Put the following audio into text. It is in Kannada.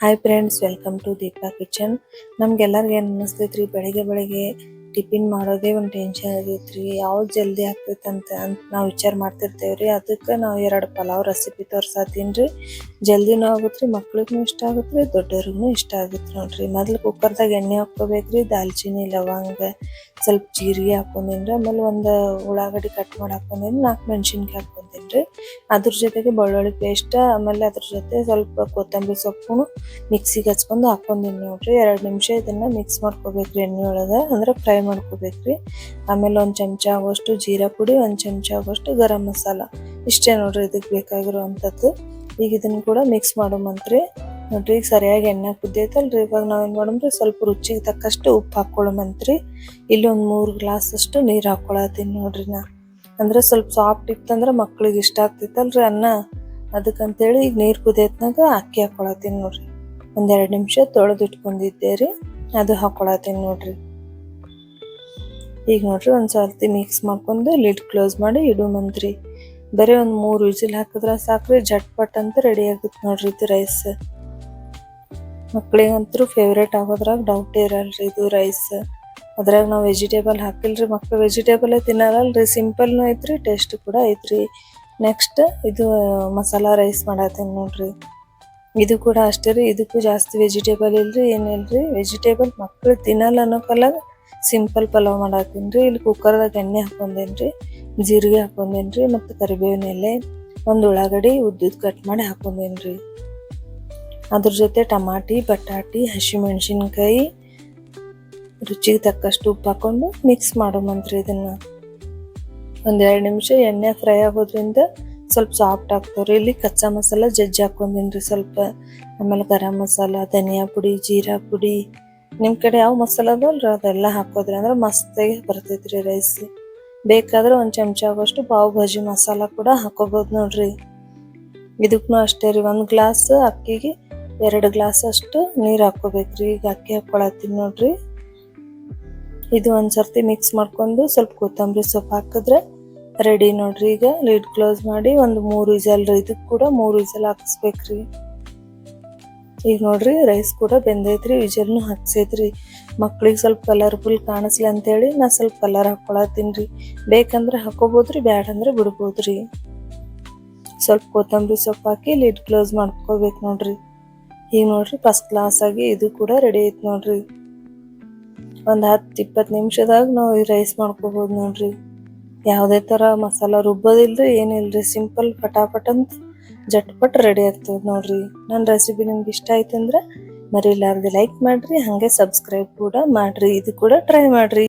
Hi friends welcome to Deepa kitchen ನಮ್ಗೆಲ್ಲರಿಗೂ ಏನು ಅನ್ನಿಸ್ತೈತ್ರಿ, ಬೆಳಿಗ್ಗೆ ಬೆಳಿಗ್ಗೆ ಟಿಫಿನ್ ಮಾಡೋದೇ ಒಂದು ಟೆನ್ಷನ್ ಆಗೈತ್ರಿ. ಯಾವ್ದು ಜಲ್ದಿ ಆಗ್ತೈತಂತ ಅಂತ ನಾವು ವಿಚಾರ ಮಾಡ್ತಿರ್ತೇವ್ರಿ. ಅದಕ್ಕೆ ನಾವು ಎರಡು ಪಲಾವ್ ರೆಸಿಪಿ ತೋರ್ಸಾತೀನ್ರಿ. ಜಲ್ದಿನೂ ಆಗುತ್ತೆ ಮಕ್ಳಿಗೂ ಇಷ್ಟ ಆಗುತ್ತೆ ದೊಡ್ಡವ್ರಿಗೂ ಇಷ್ಟ ಆಗುತ್ತೆ ನೋಡ್ರಿ. ಮೊದಲು ಕುಕ್ಕರ್ದಾಗ ಎಣ್ಣೆ ಹಾಕ್ಕೋಬೇಕ್ರಿ ದಾಲ್ಚಿನ್ನಿ ಲವಂಗ, ಸ್ವಲ್ಪ ಜೀರಿಗೆ ಹಾಕೊಂಡಿನ್ರಿ ಆಮೇಲೆ ಒಂದು ಉಳ್ಳಾಗಡ್ಡಿ ಕಟ್ ಮಾಡಿ ಹಾಕೊಂಡೇನಿ ನಾಲ್ಕು ಮೆಣಸಿನ್ಕಾಯಿ ಹಾಕೊಂಡೇನ್ರಿ ಅದ್ರ ಜೊತೆಗೆ ಬೆಳ್ಳುಳ್ಳಿ ಪೇಸ್ಟ್ ಆಮೇಲೆ ಅದ್ರ ಜೊತೆ ಸ್ವಲ್ಪ ಕೊತ್ತಂಬರಿ ಸೊಪ್ಪು ಮಿಕ್ಸಿಗೆ ಹಚ್ಕೊಂಡು ಹಾಕೊಂಡಿನಿ ನೋಡ್ರಿ. ಎರಡು ನಿಮಿಷ ಇದನ್ನ ಮಿಕ್ಸ್ ಮಾಡ್ಕೋಬೇಕ್ರಿ ಎಣ್ಣೆ ಒಳಗೆ, ಅಂದ್ರೆ ಫ್ರೈ ಮಾಡ್ಕೋಬೇಕ್ರಿ. ಆಮೇಲೆ ಒಂದು ಚಮಚ ಆಗೋಷ್ಟು ಜೀರಾ ಪುಡಿ, ಒಂದು ಚಮಚ ಆಗೋಷ್ಟು ಗರಂ ಮಸಾಲ. ಇಷ್ಟೇ ನೋಡ್ರಿ ಇದಕ್ಕೆ ಬೇಕಾಗಿರುವಂಥದ್ದು ಈಗ ಇದನ್ನ ಕೂಡ ಮಿಕ್ಸ್ ಮಾಡೋಮಂತ್ರಿ ನೋಡ್ರಿ, ಈಗ ಸರಿಯಾಗಿ ಎಣ್ಣೆ ಕುದ್ದೈತಲ್ರಿ ಇವಾಗ ನಾವೇನ್ ಮಾಡಮ್ರಿ, ಸ್ವಲ್ಪ ರುಚಿಗೆ ತಕ್ಕಷ್ಟು ಉಪ್ಪು ಹಾಕೊಳ್ಳಮಂತ್ರಿ ಇಲ್ಲಿ ಒಂದು ಮೂರು ಗ್ಲಾಸ್ ಅಷ್ಟು ನೀರ್ ಹಾಕೊಳತ್ತೀನಿ ನೋಡ್ರಿ ನಾ. ಅಂದ್ರೆ ಸ್ವಲ್ಪ ಸಾಫ್ಟ್ ಇತ್ತಂದ್ರೆ ಮಕ್ಳಿಗೆ ಇಷ್ಟ ಆಗ್ತಿತ್ತಲ್ರಿ ಅನ್ನ. ಅದಕ್ಕಂತೇಳಿ ಈಗ ನೀರು ಕುದಿಯತ್ನಾಗ ಅಕ್ಕಿ ಹಾಕೊಳತೀನಿ ನೋಡ್ರಿ. ಒಂದೆರಡು ನಿಮಿಷ ತೊಳೆದು ಇಟ್ಕೊಂಡಿದ್ದೆ ರೀ, ಅದು ಹಾಕೊಳತೀನಿ ನೋಡ್ರಿ. ಈಗ ನೋಡ್ರಿ ಒಂದು ಸರ್ತಿ ಮಿಕ್ಸ್ ಮಾಡ್ಕೊಂಡು ಲಿಡ್ ಕ್ಲೋಸ್ ಮಾಡಿ ಇಡು ಮಂತ್ರಿ. ಬರೀ ಒಂದು ಮೂರು ವಿಜಿಲ್ ಹಾಕಿದ್ರೆ ಸಾಕ್ರಿ ಜಟ್ಪಟ್ ಅಂತ ರೆಡಿ ಆಗುತ್ತೆ ನೋಡ್ರಿ ಇದು ರೈಸ್ ಮಕ್ಳಿಗಂತೂ ಫೇವ್ರೇಟ್ ಆಗೋದ್ರಾಗ ಡೌಟ್ ಇರಲ್ರಿ ಇದು ರೈಸ್ ಅದ್ರಾಗ ನಾವು ವೆಜಿಟೇಬಲ್ ಹಾಕಿಲ್ರಿ, ಮಕ್ಳು ವೆಜಿಟೇಬಲ್ ತಿನ್ನಲ್ಲಲ್ರಿ ಸಿಂಪಲ್ನು ಐತ್ರಿ ಟೇಸ್ಟ್ ಕೂಡ ಐತ್ರಿ. ನೆಕ್ಸ್ಟ್ ಇದು ಮಸಾಲಾ ರೈಸ್ ಮಾಡತ್ತೇನೆ ನೋಡ್ರಿ. ಇದು ಕೂಡ ಅಷ್ಟೇ ರೀ, ಇದಕ್ಕೂ ಜಾಸ್ತಿ ವೆಜಿಟೇಬಲ್ ಇಲ್ರಿ ಏನಿಲ್ರಿ ವೆಜಿಟೇಬಲ್ ಮಕ್ಳು ತಿನ್ನಲ್ಲ ಅನ್ನೋ ಕಲಾಗ ಸಿಂಪಲ್ ಪಲಾವ್ ಮಾಡತ್ತೀನಿ ರೀ. ಇಲ್ಲಿ ಕುಕ್ಕರ್ದಾಗ ಎಣ್ಣೆ ಹಾಕೊಂಡೇನ್ರಿ ಜೀರಿಗೆ ಹಾಕೊಂಡೇನ್ರಿ ಮತ್ತು ಕರಿಬೇವಿನ ಎಲೆ, ಒಂದು ಉಳ್ಳಾಗಡ್ಡಿ ಉದ್ದುದ್ ಕಟ್ ಮಾಡಿ ಹಾಕೊಂಡೇನ್ರಿ ಅದ್ರ ಜೊತೆ ಟಮಾಟಿ, ಬಟಾಟಿ, ಹಸಿಮೆಣಸಿನ್ಕಾಯಿ ರುಚಿಗೆ ತಕ್ಕಷ್ಟು ಉಪ್ಪು ಹಾಕೊಂಡು ಮಿಕ್ಸ್ ಮಾಡೋಮಂತ್ರಿ ಇದನ್ನ. ಒಂದೆರಡು ನಿಮಿಷ ಎಣ್ಣೆ ಫ್ರೈ ಆಗೋದ್ರಿಂದ ಸ್ವಲ್ಪ ಸಾಫ್ಟ್ ಆಗ್ತಾವ್ರಿ. ಇಲ್ಲಿ ಕಚ್ಚಾ ಮಸಾಲ ಜಜ್ಜಿ ಹಾಕೊಂಡಿನ್ರಿ ಸ್ವಲ್ಪ. ಆಮೇಲೆ ಗರಂ ಮಸಾಲ, ಧನಿಯಾ ಪುಡಿ, ಜೀರಾ ಪುಡಿ. ನಿಮ್ಮ ಕಡೆ ಯಾವ ಮಸಾಲ ಅದಲ್ರಿ ಅದೆಲ್ಲ ಹಾಕೋದ್ರಿ. ಅಂದ್ರೆ ಮಸ್ತಾಗಿ ಬರ್ತೈತ್ರಿ ರೈಸ್ ಬೇಕಾದ್ರೆ ಒಂದು ಚಮಚ ಆಗೋಷ್ಟು ಪಾವ್ ಭಾಜಿ ಮಸಾಲ ಕೂಡ ಹಾಕೋಬಹುದು ನೋಡ್ರಿ. ಇದಕ್ಕೂ ಅಷ್ಟೇ ರೀ. ಒಂದು ಗ್ಲಾಸ್ ಅಕ್ಕಿಗೆ ಎರಡು ಗ್ಲಾಸ್ ಅಷ್ಟು ನೀರು ಹಾಕೋಬೇಕ್ರಿ ಈಗ ಅಕ್ಕಿ ಹಾಕೊಳತ್ತೀನಿ ನೋಡ್ರಿ. ಇದು ಒಂದ್ಸರ್ತಿ ಮಿಕ್ಸ್ ಮಾಡ್ಕೊಂಡು ಸ್ವಲ್ಪ ಕೊತ್ತಂಬರಿ ಸೊಪ್ಪು ಹಾಕಿದ್ರೆ ರೆಡಿ ನೋಡ್ರಿ. ಈಗ ಲಿಡ್ ಕ್ಲೋಸ್ ಮಾಡಿ ಒಂದು ಮೂರು ವಿಸಲ್ ಇದಕ್ಕೆ ಕೂಡ ಮೂರು ವಿಸಲ್ ಹಾಕಿಸ್ಬೇಕ್ರಿ. ಈಗ ನೋಡ್ರಿ ರೈಸ್ ಕೂಡ ಬೆಂದೈತ್ರಿ ವಿಜಲ್ನು ಹಾಕ್ಸೈತ್ರಿ. ಮಕ್ಳಿಗೆ ಸ್ವಲ್ಪ ಕಲರ್ಫುಲ್ ಕಾಣಿಸ್ಲಿ ಅಂತೇಳಿ ನಾ ಸ್ವಲ್ಪ ಕಲರ್ ಹಾಕ್ಕೊಳತ್ತೀನಿ ರೀ ಬೇಕಂದ್ರೆ ಹಾಕೋಬೋದ್ರಿ, ಬ್ಯಾಡಂದ್ರೆ ಬಿಡ್ಬೋದ್ರಿ. ಸ್ವಲ್ಪ ಕೊತ್ತಂಬರಿ ಸೊಪ್ಪು ಹಾಕಿ ಲಿಡ್ ಕ್ಲೋಸ್ ಮಾಡ್ಕೋಬೇಕು ನೋಡ್ರಿ. ಈಗ ನೋಡ್ರಿ ಫಸ್ಟ್ ಕ್ಲಾಸ್ ಆಗಿ ಇದು ಕೂಡ ರೆಡಿ ಐತ್ ನೋಡ್ರಿ. ಒಂದ್ ಹತ್ತು ಇಪ್ಪತ್ತು ನಿಮಿಷದಾಗ ನಾವು ಈ ರೈಸ್ ಮಾಡ್ಕೋಬಹುದು ನೋಡ್ರಿ. ಯಾವುದೇ ತರ ಮಸಾಲ ರುಬ್ಬೋದಿಲ್ರಿ, ಏನಿಲ್ರಿ ಸಿಂಪಲ್ ಪಟಾಪಟ್ ಅಂತ ಜಟ್ಪಟ್ ರೆಡಿ ಆಗ್ತದೆ ನೋಡ್ರಿ. ನನ್ನ ರೆಸಿಪಿ ನಿಮ್ಗೆ ಇಷ್ಟ ಆಯ್ತಂದ್ರೆ ಮರಿಲಾರ್ದೆ ಲೈಕ್ ಮಾಡ್ರಿ, ಹಂಗೆ ಸಬ್ಸ್ಕ್ರೈಬ್ ಕೂಡ ಮಾಡ್ರಿ. ಇದು ಕೂಡ ಟ್ರೈ ಮಾಡ್ರಿ.